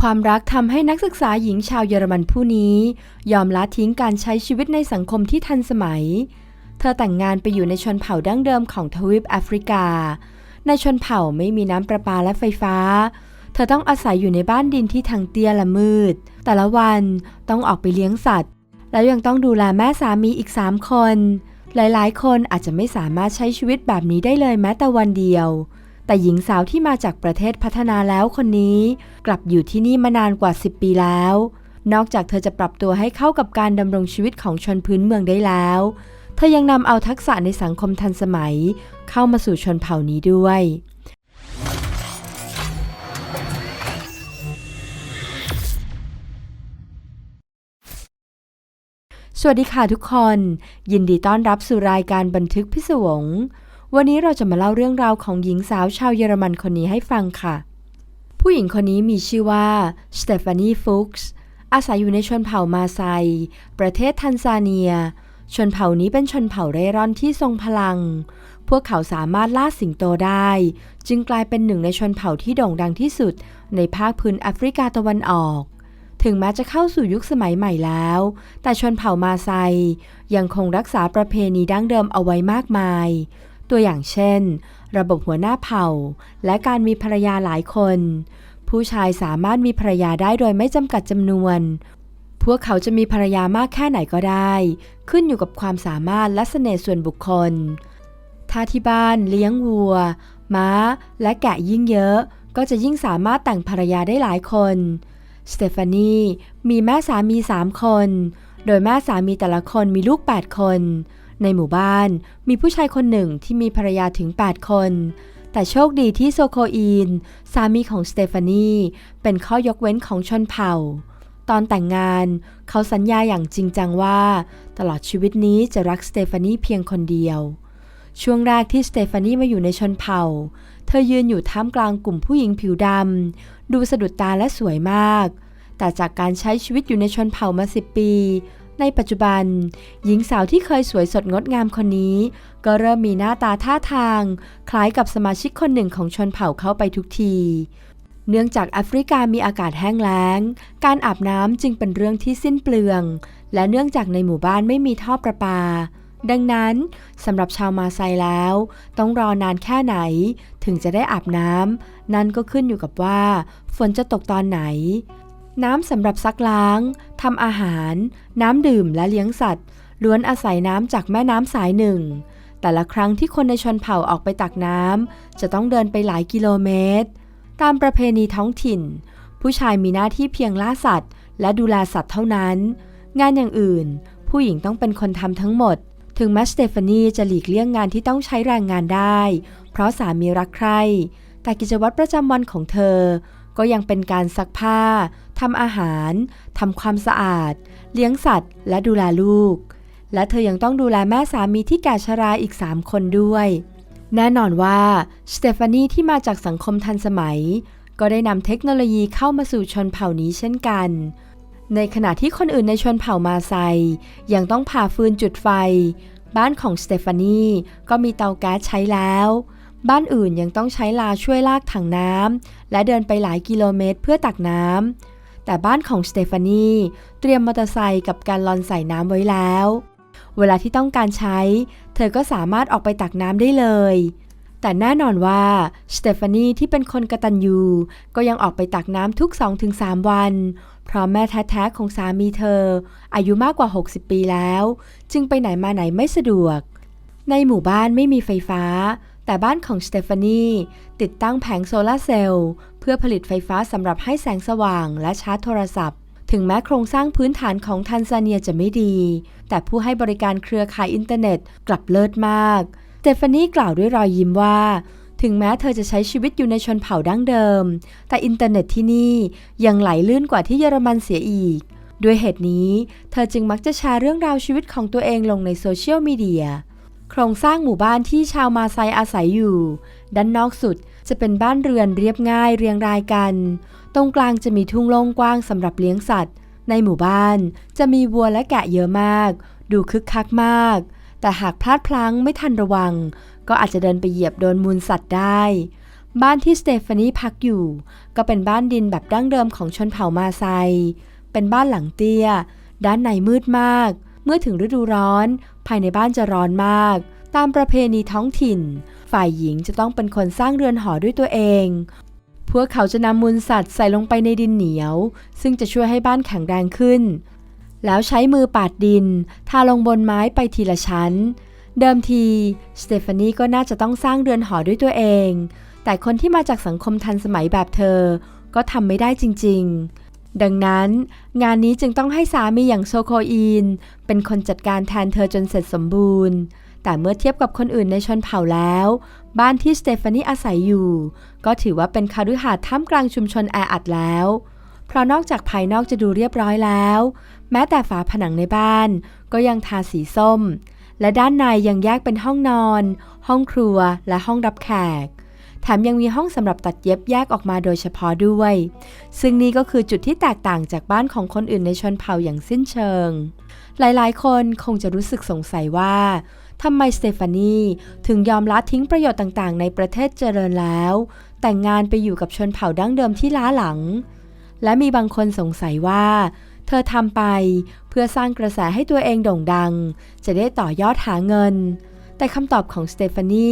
ความรักทำให้นักศึกษาหญิงชาวเยอรมันผู้นี้ ยอมละทิ้งการใช้ชีวิตในสังคมที่ทันสมัย เธอแต่งงานไปอยู่ในชนเผ่าดั้งเดิมของทวีปแอฟริกา ในชนเผ่าไม่มีน้ำประปาและไฟฟ้า เธอต้องอาศัยอยู่ในบ้านดินที่ทางเตี้ยและมืด แต่ละวันต้องออกไปเลี้ยงสัตว์ แล้วยังต้องดูแลแม่สามีอีก3คน หลายๆ คนอาจจะไม่สามารถใช้ชีวิตแบบนี้ได้เลยแม้แต่วันเดียว แต่หญิงสาวที่มาจากประเทศพัฒนาแล้วคนนี้ กลับอยู่ที่นี่มานานกว่า 10 ปีแล้ว นอกจากเธอจะปรับตัวให้เข้ากับการดำรงชีวิตของชนพื้นเมืองได้แล้ว เธอยังนำเอาทักษะในสังคมทันสมัย เข้ามาสู่ชนเผ่านี้ด้วยสวัสดีค่ะทุกคน ยินดีต้อนรับสู่รายการบันทึกพิศวง วันนี้เราจะมาเล่าเรื่องราวของหญิงสาวชาวเยอรมันคนนี้ให้ฟังค่ะ ผู้หญิงคนนี้มีชื่อว่าสเตฟานีฟุกส์อาศัยอยู่ในชนเผ่ามาไซ ประเทศทันซาเนีย ชนเผ่านี้เป็นชนเผ่าเร่ร่อนที่ทรงพลัง พวกเขาสามารถล่าสิงโตได้ จึงกลายเป็นหนึ่งในชนเผ่าที่โด่งดังที่สุด ในภาคพื้นแอฟริกาตะวันออก ถึงแม้จะเข้าสู่ยุคสมัยใหม่แล้ว แต่ชนเผ่ามาไซยังคงรักษาประเพณีดั้งเดิมเอาไว้มากมาย ตัวอย่างเช่น ระบบหัวหน้าเผ่า และการมีภรรยาหลายคน ผู้ชายสามารถมีภรรยาได้โดยไม่จำกัดจำนวน พวกเขาจะมีภรรยามากแค่ไหนก็ได้ ขึ้นอยู่กับความสามารถและเสน่ห์ส่วนบุคคล ถ้าที่บ้านเลี้ยงวัว ม้า และแกะยิ่งเยอะ ก็จะยิ่งสามารถแต่งภรรยาได้หลายคนสเตฟานีมีแม่สามีสามคน โดยแม่สามีแต่ละคนมีลูก 8 คน ในหมู่บ้านมีผู้ชายคนหนึ่งที่มีภรรยาถึง 8 คน แต่โชคดีที่โซโคอีน สามีของสเตฟานีเป็นข้อยกเว้นของชนเผ่า ตอนแต่งงานเขาสัญญาอย่างจริงจังว่า ตลอดชีวิตนี้จะรักสเตฟานีเพียงคนเดียว ช่วงแรกที่สเตฟานีมาอยู่ในชนเผ่า เธอยืนอยู่ท่ามกลางกลุ่มผู้หญิงผิวดำดูสะดุดตาและสวยมาก แต่จากการใช้ชีวิตอยู่ในชนเผ่ามาสิบปี ในปัจจุบัน หญิงสาวที่เคยสวยสดงดงามคนนี้ ก็เริ่มมีหน้าตาท่าทาง คล้ายกับสมาชิกคนหนึ่งของชนเผ่าเข้าไปทุกที เนื่องจากแอฟริกามีอากาศแห้งแล้ง การอาบน้ำจึงเป็นเรื่องที่สิ้นเปลือง และเนื่องจากในหมู่บ้านไม่มีท่อประปาดังนั้นสำหรับชาวมาไซแล้ว ต้องรอนานแค่ไหน ถึงจะได้อาบน้ำนั่นก็ขึ้นอยู่กับว่า ฝนจะตกตอนไหน น้ำสำหรับซักล้าง ทำอาหาร น้ำดื่มและเลี้ยงสัตว์ ล้วนอาศัยน้ำจากแม่น้ำสายหนึ่ง แต่ละครั้งที่คนในชนเผ่าออกไปตักน้ำจะต้องเดินไปหลายกิโลเมตร ตามประเพณีท้องถิ่น ผู้ชายมีหน้าที่เพียงล่าสัตว์ และดูแลสัตว์เท่านั้น งานอย่างอื่น ผู้หญิงต้องเป็นคนทำทั้งหมด ถึงแม้สเตฟานีจะหลีกเลี่ยงงานที่ต้องใช้แรงงานได้ เพราะสามีรักใครแต่กิจวัตรประจำวันของเธอ ก็ยังเป็นการซักผ้าทำอาหารทำความสะอาด เลี้ยงสัตว์ และดูแลลูก และเธอยังต้องดูแลแม่สามีที่แก่ชราอีก 3 คนด้วย แน่นอนว่าสเตฟานีที่มาจากสังคมทันสมัย ก็ได้นำเทคโนโลยีเข้ามาสู่ชนเผ่านี้เช่นกัน ในขณะที่คนอื่นในชนเผ่ามาไซ ยังต้องผ่าฟืนจุดไฟ บ้านของสเตฟานีก็มีเตาแก๊สใช้แล้ว บ้านอื่นยังต้องใช้ลาช่วยลากถังน้ำและเดินไปหลายกิโลเมตรเพื่อตักน้ำแต่บ้านของสเตฟานีเตรียมมอเตอร์ไซค์กับการลอนใส่น้ำไว้แล้ว เวลาที่ต้องการใช้ เธอก็สามารถออกไปตักน้ำได้เลย แต่แน่นอนว่าสเตฟานีที่เป็นคนกตัญญูก็ยังออกไปตักน้ำทุก 2-3 วัน เพราะแม่แท้ๆของสามีเธอ อายุมากกว่า 60 ปีแล้ว จึงไปไหนมาไหนไม่สะดวกในหมู่บ้านไม่มีไฟฟ้า แต่บ้านของสเตฟานีติดตั้งแผงโซลาร์เซลล์เพื่อผลิตไฟฟ้าสำหรับให้แสงสว่างและชาร์จโทรศัพท์ ถึงแม้โครงสร้างพื้นฐานของทันซาเนียจะไม่ดี แต่ผู้ให้บริการเครือข่ายอินเทอร์เน็ตกลับเลิศมากสเตฟานีกล่าวด้วยรอยยิ้มว่าถึงแม้เธอจะใช้ชีวิตอยู่ในชนเผ่าดั้งเดิม แต่อินเทอร์เน็ตที่นี่ยังไหลลื่นกว่าที่เยอรมันเสียอีก ด้วยเหตุนี้ เธอจึงมักจะแชร์เรื่องราวชีวิตของตัวเองลงในโซเชียลมีเดีย โครงสร้างหมู่บ้านที่ชาวมาไซอาศัยอยู่ ด้านนอกสุดจะเป็นบ้านเรือนเรียบง่ายเรียงรายกัน ตรงกลางจะมีทุ่งโล่งกว้างสำหรับเลี้ยงสัตว์ ในหมู่บ้านจะมีวัวและแกะเยอะมาก ดูคึกคักมาก แต่หากพลาดพลั้งไม่ทันระวัง ก็อาจจะเดินไปเหยียบโดนมูลสัตว์ได้ บ้านที่สเตฟานีพักอยู่ ก็เป็นบ้านดินแบบดั้งเดิมของชนเผ่ามาไซ เป็นบ้านหลังเตี้ย ด้านในมืดมาก เมื่อถึงฤดูร้อน ภายในบ้านจะร้อนมาก ตามประเพณีท้องถิ่น ฝ่ายหญิงจะต้องเป็นคนสร้างเรือนหอด้วยตัวเอง พวกเขาจะนำมูลสัตว์ใส่ลงไปในดินเหนียว ซึ่งจะช่วยให้บ้านแข็งแรงขึ้น แล้วใช้มือปาดดิน ทาลงบนไม้ไปทีละชั้น เดิมทีสเตฟานีก็น่าจะต้องสร้างเรือนหอด้วยตัวเอง แต่คนที่มาจากสังคมทันสมัยแบบเธอ ก็ทำไม่ได้จริง ๆ ดังนั้น งานนี้จึงต้องให้สามีอย่างโซโคอีน เป็นคนจัดการแทนเธอจนเสร็จสมบูรณ์ แต่เมื่อเทียบกับคนอื่นในชนเผ่าแล้ว บ้านที่สเตฟานีอาศัยอยู่ ก็ถือว่าเป็นคารุหาสน์ท่ามกลางชุมชนแออัดแล้ว เพราะนอกจากภายนอกจะดูเรียบร้อยแล้ว แม้แต่ฝาผนังในบ้าน ก็ยังทาสีส้ม และด้านในยังแยกเป็นห้องนอน ห้องครัวและห้องรับแขก แถมยังมีห้องสำหรับตัดเย็บแยกออกมาโดยเฉพาะด้วย ซึ่งนี่ก็คือจุดที่แตกต่างจากบ้านของคนอื่นในชนเผ่าอย่างสิ้นเชิง หลายๆ คนคงจะรู้สึกสงสัยว่าทำไมสเตฟานีถึงยอมละทิ้งประโยชน์ต่างๆ ในประเทศเจริญแล้ว แต่งงานไปอยู่กับชนเผ่าดั้งเดิมที่ล้าหลัง และมีบางคนสงสัยว่า เธอทำไปเพื่อสร้างกระแสให้ตัวเองโด่งดัง จะได้ต่อยอดหาเงิน แต่คำตอบของสเตฟานี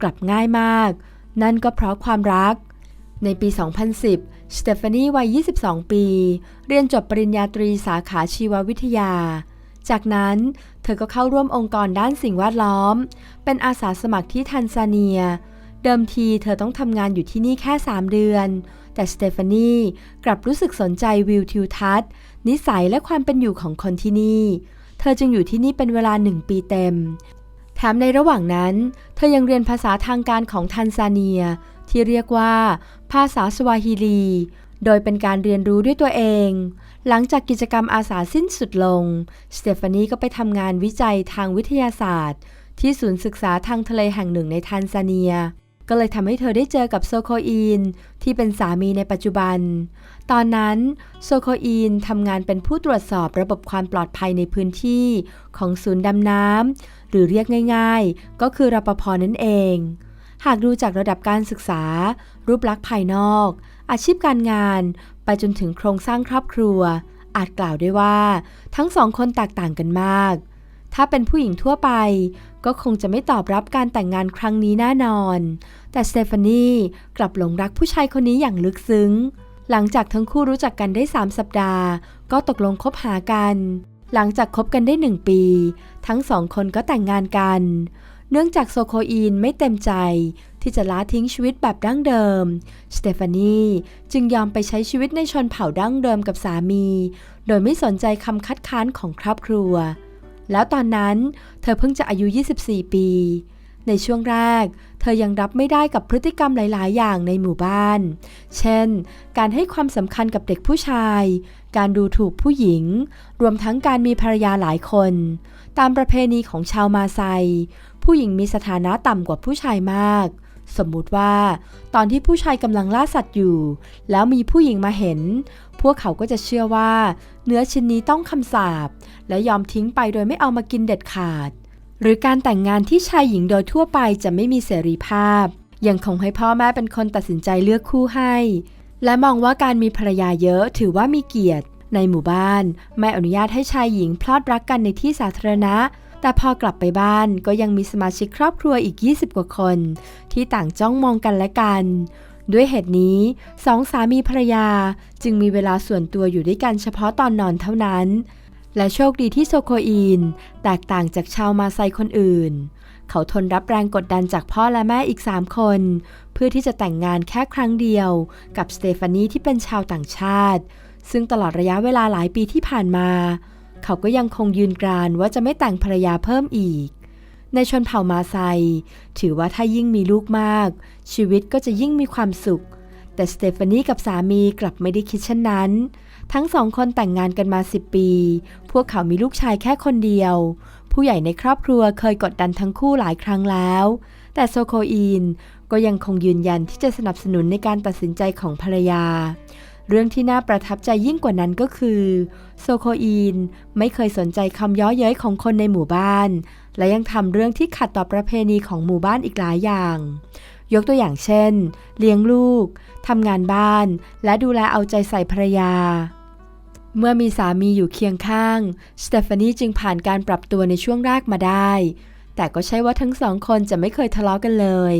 กลับง่ายมาก นั่นก็เพราะความรัก ในปี 2010 สเตฟานีวัย 22 ปี เรียนจบปริญญาตรีสาขาชีววิทยา จากนั้นเธอก็เข้าร่วมองค์กรด้านสิ่งแวดล้อม เป็นอาสาสมัครที่ทันซาเนีย เดิมทีเธอต้องทำงานอยู่ที่นี่แค่ 3 เดือน แต่สเตฟานีกลับรู้สึกสนใจวิวทิวทัศน์ นิสัยและความเป็นอยู่ของคนที่นี่ เธอจึงอยู่ที่นี่เป็นเวลาหนึ่งปีเต็ม แถมในระหว่างนั้น เธอยังเรียนภาษาทางการของทันซาเนีย ที่เรียกว่า ภาษาสวาฮิลี โดยเป็นการเรียนรู้ด้วยตัวเอง หลังจากกิจกรรมอาสาสิ้นสุดลง สเตฟานีก็ไปทำงานวิจัยทางวิทยาศาสตร์ ที่ศูนย์ศึกษาทางทะเลแห่งหนึ่งในทันซาเนีย ก็เลยทำให้เธอได้เจอกับโซโคอีน ที่เป็นสามีในปัจจุบัน ตอนนั้นโซโคอีนทำงานเป็นผู้ตรวจสอบระบบความปลอดภัยในพื้นที่ของศูนย์ดำน้ำ หรือเรียกง่ายๆ ก็คือรปภนั่นเอง หากดูจากระดับการศึกษา รูปลักษณ์ภายนอก อาชีพการงาน ไปจนถึงโครงสร้างครอบครัว อาจกล่าวได้ว่า ทั้งสองคนแตกต่างกันมาก ถ้าเป็นผู้หญิงทั่วไป ก็คงจะไม่ตอบรับการแต่งงานครั้งนี้แน่นอน แต่สเตฟานีกลับหลงรักผู้ชายคนนี้อย่างลึกซึ้ง หลังจากทั้งคู่รู้จักกันได้ 3 สัปดาห์ ก็ตกลงคบหากัน หลังจากคบกันได้1ปี ทั้งสองคนก็แต่งงานกัน เนื่องจากโซโคอีนไม่เต็มใจที่จะละทิ้งชีวิตแบบดั้งเดิม สเตฟานีจึงยอมไปใช้ชีวิตในชนเผ่าดั้งเดิมกับสามี โดยไม่สนใจคำคัดค้านของครอบครัว แล้วตอนนั้นเธอเพิ่งจะอายุ 24 ปี ในช่วงแรก เธอยังรับไม่ได้กับพฤติกรรมหลาย ๆ อย่างในหมู่บ้าน เช่น การให้ความสำคัญกับเด็กผู้ชาย การดูถูกผู้หญิง รวมทั้งการมีภรรยาหลายคน ตามประเพณีของชาวมาไซ ผู้หญิงมีสถานะต่ำกว่าผู้ชายมาก สมมุติว่า ตอนที่ผู้ชายกำลังล่าสัตว์อยู่ แล้วมีผู้หญิงมาเห็น พวกเขาก็จะเชื่อว่า เนื้อชิ้นนี้ต้องคำสาปและยอมทิ้งไปโดยไม่เอามากินเด็ดขาด หรือการแต่งงานที่ชายหญิงโดยทั่วไปจะไม่มีเสรีภาพ ยังคงให้พ่อแม่เป็นคนตัดสินใจเลือกคู่ให้ และมองว่าการมีภรรยาเยอะถือว่ามีเกียรติ ในหมู่บ้านไม่อนุญาตให้ชายหญิงพลอดรักกันในที่สาธารณะ แต่พอกลับไปบ้านก็ยังมีสมาชิกครอบครัวอีก 20 กว่าคน ที่ต่างจ้องมองกันและกัน ด้วยเหตุนี้สองสามีภรรยาจึงมีเวลาส่วนตัวอยู่ด้วยกันเฉพาะตอนนอนเท่านั้น และโชคดีที่โซโคอีน แตกต่างจากชาวมาไซคนอื่น เขาทนรับแรงกดดันจากพ่อและแม่อีก 3 คน เพื่อที่จะแต่งงานแค่ครั้งเดียว กับสเตฟานีที่เป็นชาวต่างชาติ ซึ่งตลอดระยะเวลาหลายปีที่ผ่านมา เขาก็ยังคงยืนกรานว่าจะไม่แต่งภรรยาเพิ่มอีก ในชนเผ่ามาไซ ถือว่าถ้ายิ่งมีลูกมาก ชีวิตก็จะยิ่งมีความสุข แต่สเตฟานีกับสามีกลับไม่ได้คิดเช่นนั้น ทั้งสองคนแต่งงานกันมา 10 ปี พวกเขามีลูกชายแค่คนเดียว ผู้ใหญ่ในครอบครัวเคยกดดันทั้งคู่หลายครั้งแล้ว แต่โซโคอีนก็ยังคงยืนยันที่จะสนับสนุนในการตัดสินใจของภรรยา เรื่องที่น่าประทับใจยิ่งกว่านั้นก็คือ โซโคอีนไม่เคยสนใจคำย้อเย้ยของคนในหมู่บ้าน และยังทำเรื่องที่ขัดต่อประเพณีของหมู่บ้านอีกหลายอย่างยกตัวอย่างเช่น เลี้ยงลูก ทำงานบ้าน และดูแลเอาใจใส่ภรรยา เมื่อมีสามีอยู่เคียงข้าง สเตฟานีจึงผ่านการปรับตัวในช่วงแรกมาได้ แต่ก็ใช่ว่าทั้งสองคนจะไม่เคยทะเลาะกันเลย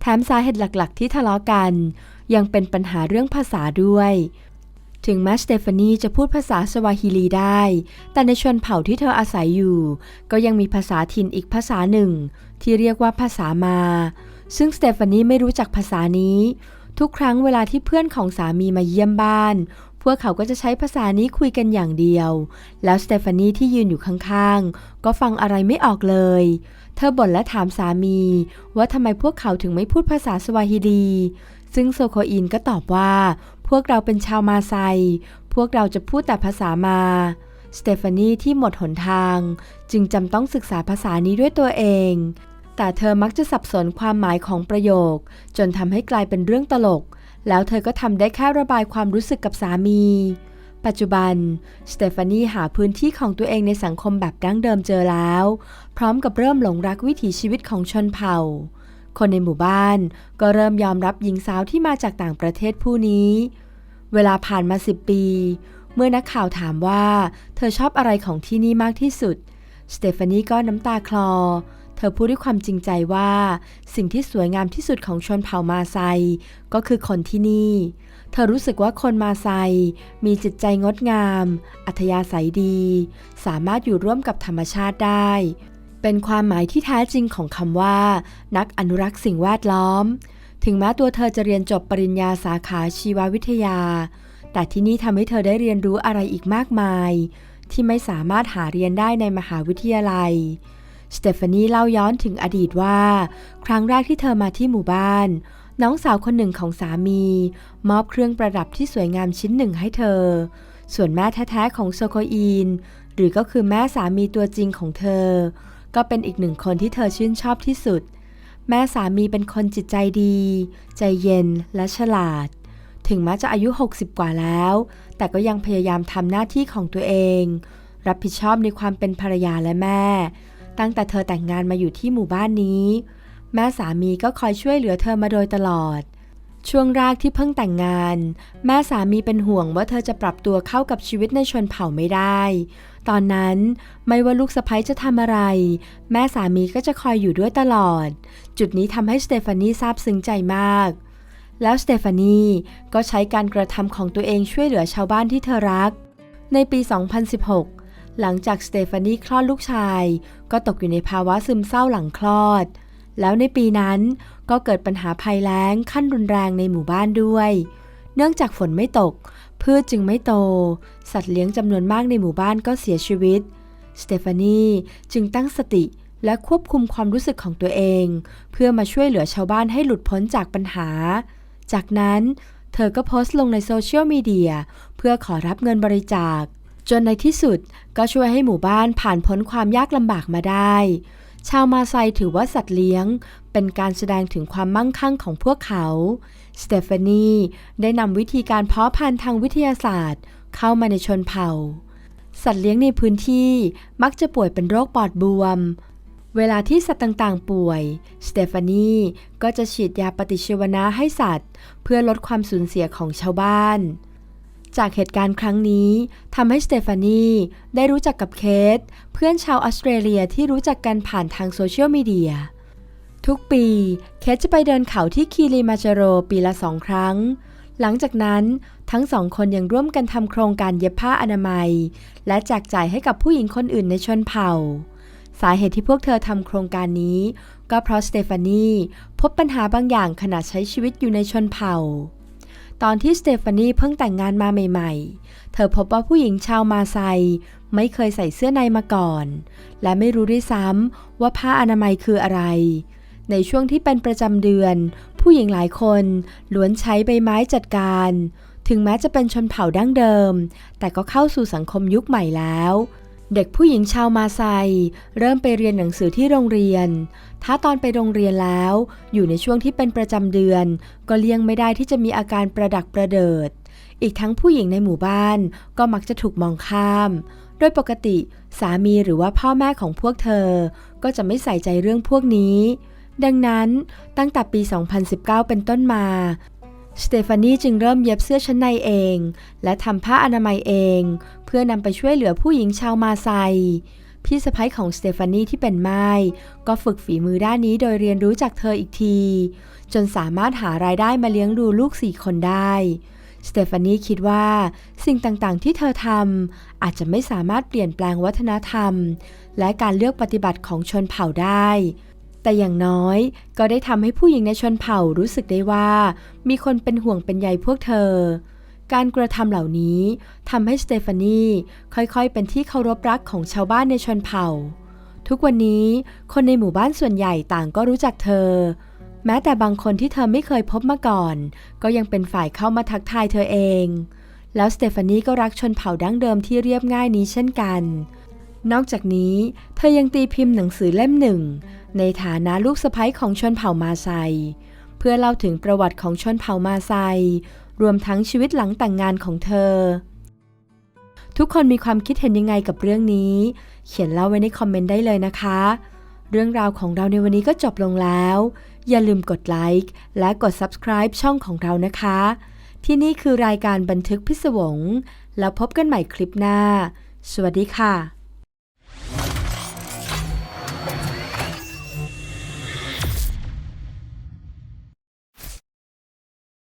แถมสาเหตุหลักๆ ที่ทะเลาะกัน ยังเป็นปัญหาเรื่องภาษาด้วย ถึงแม้สเตฟานีจะพูดภาษาสวาฮิลีได้ แต่ในชนเผ่าที่เธออาศัยอยู่ ก็ยังมีภาษาถิ่นอีกภาษาหนึ่ง ที่เรียกว่าภาษามา ซึ่งสเตฟานีไม่รู้จักภาษานี้ทุกครั้งเวลาที่เพื่อนของสามีมาเยี่ยมบ้าน พวกเขาก็จะใช้ภาษานี้คุยกันอย่างเดียว แล้วสเตฟานีที่ยืนอยู่ข้างๆ ก็ฟังอะไรไม่ออกเลย เธอบ่นและถามสามี ว่าทำไมพวกเขาถึงไม่พูดภาษาสวาฮิลีซึ่งโซโคอินก็ตอบว่า พวกเราเป็นชาวมาไซ พวกเราจะพูดแต่ภาษามา สเตฟานีที่หมดหนทาง จึงจำต้องศึกษาภาษานี้ด้วยตัวเองแต่เธอมักจะสับสนความหมายของประโยค จนทำให้กลายเป็นเรื่องตลก แล้วเธอก็ทำได้แค่ระบายความรู้สึกกับสามี ปัจจุบัน สเตฟานีหาพื้นที่ของตัวเองในสังคมแบบดั้งเดิมเจอแล้ว พร้อมกับเริ่มหลงรักวิถีชีวิตของชนเผ่า คนในหมู่บ้านก็เริ่มยอมรับหญิงสาวที่มาจากต่างประเทศผู้นี้ เวลาผ่านมาสิบปี เมื่อนักข่าวถามว่า เธอชอบอะไรของที่นี่มากที่สุด สเตฟานีก็น้ำตาคลอ เธอพูดด้วยความจริงใจว่า สิ่งที่สวยงามที่สุดของชนเผ่ามาไซ ก็คือคนที่นี่ เธอรู้สึกว่าคนมาไซ มีจิตใจงดงาม อัธยาศัยดี สามารถอยู่ร่วมกับธรรมชาติได้ เป็นความหมายที่แท้จริงของคำว่า นักอนุรักษ์สิ่งแวดล้อม ถึงแม้ตัวเธอจะเรียนจบปริญญาสาขาชีววิทยา แต่ที่นี่ทำให้เธอได้เรียนรู้อะไรอีกมากมาย ที่ไม่สามารถหาเรียนได้ในมหาวิทยาลัย สเตฟานีเล่าย้อนถึงอดีตว่า ครั้งแรกที่เธอมาที่หมู่บ้าน น้องสาวคนหนึ่งของสามี มอบเครื่องประดับที่สวยงามชิ้นหนึ่งให้เธอ ส่วนแม่แท้ๆของโซโคอีน หรือก็คือแม่สามีตัวจริงของเธอ ก็เป็นอีกหนึ่งคนที่เธอชื่นชอบที่สุด แม่สามีเป็นคนจิตใจดี ใจเย็นและฉลาด ถึงแม้จะอายุ 60 กว่าแล้ว แต่ก็ยังพยายามทำหน้าที่ของตัวเอง รับผิดชอบในความเป็นภรรยาและแม่ ตั้งแต่เธอแต่งงานมาอยู่ที่หมู่บ้านนี้ แม่สามีก็คอยช่วยเหลือเธอมาโดยตลอด ช่วงแรกที่เพิ่งแต่งงาน แม่สามีเป็นห่วงว่าเธอจะปรับตัวเข้ากับชีวิตในชนเผ่าไม่ได้ ตอนนั้นไม่ว่าลูกสะใภ้จะทำอะไร แม่สามีก็จะคอยอยู่ด้วยตลอด จุดนี้ทำให้สเตฟานีซาบซึ้งใจมากแล้วสเตฟานีก็ใช้การกระทำของตัวเองช่วยเหลือชาวบ้านที่เธอรัก ในปี 2016 หลังจากสเตฟานีคลอดลูกชาย ก็ตกอยู่ในภาวะซึมเศร้าหลังคลอด แล้วในปีนั้นก็เกิดปัญหาภัยแล้งขั้นรุนแรงในหมู่บ้านด้วย เนื่องจากฝนไม่ตก พืชจึงไม่โต สัตว์เลี้ยงจำนวนมากในหมู่บ้านก็เสียชีวิต สเตฟานีจึงตั้งสติและควบคุมความรู้สึกของตัวเอง เพื่อมาช่วยเหลือชาวบ้านให้หลุดพ้นจากปัญหา จากนั้นเธอก็โพสต์ลงในโซเชียลมีเดียเพื่อขอรับเงินบริจาค จนในที่สุดก็ช่วยให้หมู่บ้านผ่านพ้นความยากลำบากมาได้ ชาวมาไซถือว่าสัตว์เลี้ยง เป็นการแสดงถึงความมั่งคั่งของพวกเขา สเตฟานีได้นำวิธีการเพาะพันธุ์ทางวิทยาศาสตร์ เข้ามาในชนเผ่า สัตว์เลี้ยงในพื้นที่มักจะป่วยเป็นโรคปอดบวม เวลาที่สัตว์ต่างๆ ป่วย สเตฟานีก็จะฉีดยาปฏิชีวนะให้สัตว์ เพื่อลดความสูญเสียของชาวบ้าน จากเหตุการณ์ครั้งนี้ทำให้สเตฟานีได้รู้จักกับเคทเพื่อนชาวออสเตรเลียที่รู้จักกันผ่านทางโซเชียลมีเดียทุกปี เคทจะไปเดินเขาที่คีริมาจโรปีละสองครั้ง หลังจากนั้นทั้งสองคนยังร่วมกันทำโครงการเย็บผ้าอนามัย และแจกจ่ายให้กับผู้หญิงคนอื่นในชนเผ่า สาเหตุที่พวกเธอทำโครงการนี้ ก็เพราะสเตฟานีพบปัญหาบางอย่างขณะใช้ชีวิตอยู่ในชนเผ่า ตอนที่สเตฟานีเพิ่งแต่งงานมาใหม่ๆ เธอพบว่าผู้หญิงชาวมาไซไม่เคยใส่เสื้อในมาก่อน และไม่รู้ด้วยซ้ำว่าผ้าอนามัยคืออะไร ในช่วงที่เป็นประจำเดือน ผู้หญิงหลายคนล้วนใช้ใบไม้จัดการ ถึงแม้จะเป็นชนเผ่าดั้งเดิม แต่ก็เข้าสู่สังคมยุคใหม่แล้ว เด็กผู้หญิงชาวมาไซเริ่มไปเรียนหนังสือที่โรงเรียน ถ้าตอนไปโรงเรียนแล้ว อยู่ในช่วงที่เป็นประจำเดือน ก็เลี่ยงไม่ได้ที่จะมีอาการประดักประเดิด อีกทั้งผู้หญิงในหมู่บ้านก็มักจะถูกมองข้าม โดยปกติสามีหรือว่าพ่อแม่ของพวกเธอ ก็จะไม่ใส่ใจเรื่องพวกนี้ ดังนั้นตั้งแต่ปี 2019 เป็นต้นมา สเตฟานีจึงเริ่มเย็บเสื้อชั้นในเอง และทำผ้าอนามัยเอง เพื่อนำไปช่วยเหลือผู้หญิงชาวมาไซ พี่สะพ้ยของสเตฟานีที่เป็นไม้ก็ฝึกฝีมือด้านนี้โดยเรียนรู้จากเธออีกที จนสามารถหารายได้มาเลี้ยงดูลูกสี่คนได้สเตฟานีคิดว่า สิ่งต่างๆที่เธอทำอาจจะไม่สามารถเปลี่ยนแปลงวัฒนธรรม และการเลือกปฏิบัติของชนเผ่าได้ แต่อย่างน้อยก็ได้ทำให้ผู้หญิงในชนเผ่ารู้สึกได้ว่า มีคนเป็นห่วงเป็นใยพวกเธอ การกระทำเหล่านี้ทำให้สเตฟานีค่อยๆ เป็นที่เคารพรักของชาวบ้านในชนเผ่า ทุกวันนี้คนในหมู่บ้านส่วนใหญ่ต่างก็รู้จักเธอ แม้แต่บางคนที่เธอไม่เคยพบมาก่อน ก็ยังเป็นฝ่ายเข้ามาทักทายเธอเอง แล้วสเตฟานีก็รักชนเผ่าดั้งเดิมที่เรียบง่ายนี้เช่นกัน นอกจากนี้ เธอยังตีพิมพ์หนังสือเล่มหนึ่ง ในฐานะลูกสะใภ้ของชนเผ่ามาไซ เพื่อเล่าถึงประวัติของชนเผ่ามาไซ รวมทั้งชีวิตหลังแต่งงานของเธอ ทุกคนมีความคิดเห็นยังไงกับเรื่องนี้ เขียนเล่าไว้ในคอมเมนต์ได้เลยนะคะ เรื่องราวของเราในวันนี้ก็จบลงแล้ว อย่าลืมกดไลค์และกด subscribe ช่องของเรานะคะ ที่นี่คือรายการบันทึกพิศวง แล้วพบกันใหม่คลิปหน้า สวัสดีค่ะ